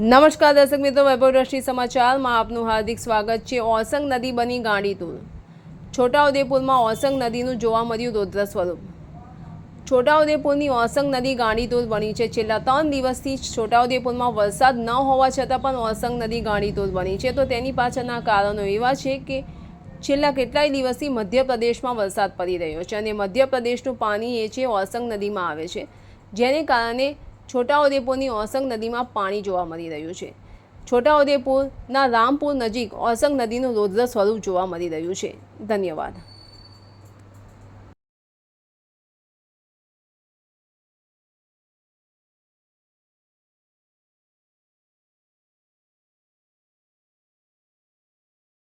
નમસ્કાર દર્શક મિત્રો, વૈભવ સમાચારમાં આપનું હાર્દિક સ્વાગત છે. ઓસંગ નદી બની ગાંડીતુલ છોટાઉદેપુરમાં ઓસંગ નદીનું જોવા મળ્યું રૌદ્ર સ્વરૂપ. છોટાઉદેપુરની ઓસંગ નદી ગાંડીતુલ બની છે. છેલ્લા ત્રણ દિવસથી છોટાઉદેપુરમાં વરસાદ ન હોવા છતાં પણ ઓસંગ નદી ગાંડીતુલ બની છે. તો તેની પાછળના કારણો એવા છે કે છેલ્લા કેટલાય દિવસથી મધ્યપ્રદેશમાં વરસાદ પડી રહ્યો છે અને મધ્યપ્રદેશનું પાણી એ છે ઓસંગ નદીમાં આવે છે. જેને કારણે છોટાઉદેપુરની ઓસંગ નદીમાં પાણી જોવા મળી રહ્યું છે. છોટાઉદેપુરના રામપુર નજીક ઓસંગ નદીનું રૌદ્ર સ્વરૂપ જોવા મળી રહ્યું છે. ધન્યવાદ.